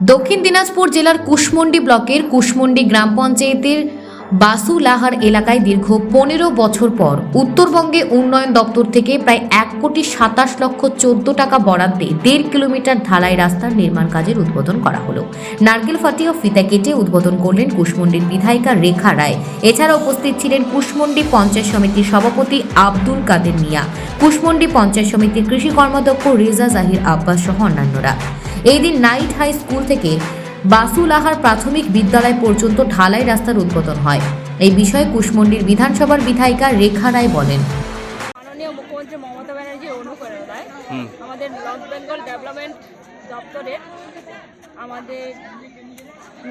দক্ষিণ দিনাজপুর জেলার কুশমন্ডি ব্লকের কুশমন্ডি গ্রাম পঞ্চায়েতের বাসুলাহার এলাকায় দীর্ঘ পনেরো বছর পর উত্তরবঙ্গে উন্নয়ন দপ্তর থেকে প্রায় এক কোটি সাতাশ লক্ষ চোদ্দ টাকা বরাদ্দে দেড় কিলোমিটার ঢালাই রাস্তার নির্মাণ কাজের উদ্বোধন করা হলো। নারকেল ফাটিয়ে ফিতা কেটে উদ্বোধন করলেন কুশমন্ডির বিধায়িকা রেখা রায়। এছাড়া উপস্থিত ছিলেন কুশমন্ডি পঞ্চায়েত সমিতির সভাপতি আব্দুল কাদের মিয়া। কুশমন্ডি পঞ্চায়েত সমিতির কৃষি কর্মাধ্যক্ষ রেজা জাহির আব্বাস সহ অন্যান্যরা। এই দিন নাইট হাই স্কুল থেকে বাসুলাহার প্রাথমিক বিদ্যালয় পর্যন্ত ঢালাই রাস্তার উদ্বোধন হয়। এই বিষয়ে কুশমন্ডির বিধানসভার বিধায়িকা রেখা রায় বলেন। মাননীয় মুখ্যমন্ত্রী মমতা ব্যানার্জির অনুপ্রেরণায় আমাদের নর্থ বেঙ্গল ডেভেলপমেন্ট দপ্তরের আমাদের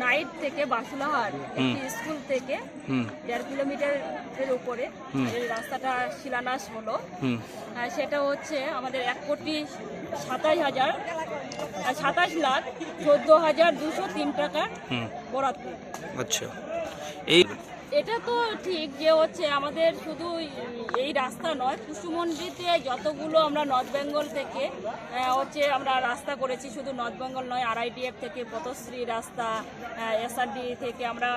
নাইট থেকে বাসুলাহার একটি স্কুল থেকে দেড় কিলোমিটারের উপরে এই রাস্তাটা শিলান্যাস হলো। সেটা হচ্ছে আমাদের এক কোটি সাতাশ হাজার আর সাতাশ লাখ চোদ্দ হাজার দুশো তিন টাকার বরাদ্দ। আচ্ছা। এই এটা তো ঠিক যে হচ্ছে আমাদের শুধু এই রাস্তা নয় কুসুমন্ডিতে যতগুলো আমরা নর্থ বেঙ্গল থেকে হচ্ছে আমরা রাস্তা করেছি শুধু নর্থ বেঙ্গল নয় আরআইডিএফ থেকে পথশ্রী রাস্তা এসআরডি থেকে আমরা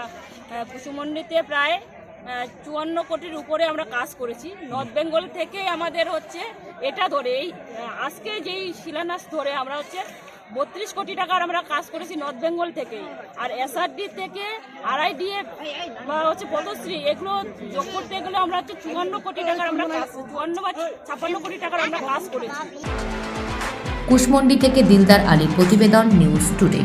কুসুমন্ডিতে প্রায় চুয়ান্ন কোটির উপরে আমরা কাজ করেছি। নর্থ বেঙ্গল থেকে আমাদের হচ্ছে এটা ধরে, এই আজকে যেই শিলান্যাস ধরে আমরা হচ্ছে বত্রিশ কোটি টাকার আমরা কাজ করেছি নর্থ বেঙ্গল থেকেই আর এসআরডি থেকে আরআইডিএফ বা হচ্ছে পদশ্রী এগুলো যোগ করতে গেলে আমরা হচ্ছে চুয়ান্ন কোটি টাকার আমরা কাজ, চুয়ান্ন বা ছাপ্পান্ন কোটি টাকার আমরা কাজ করেছি। কুশমন্ডি থেকে দিলদার আলীর প্রতিবেদন নিউজ টুডে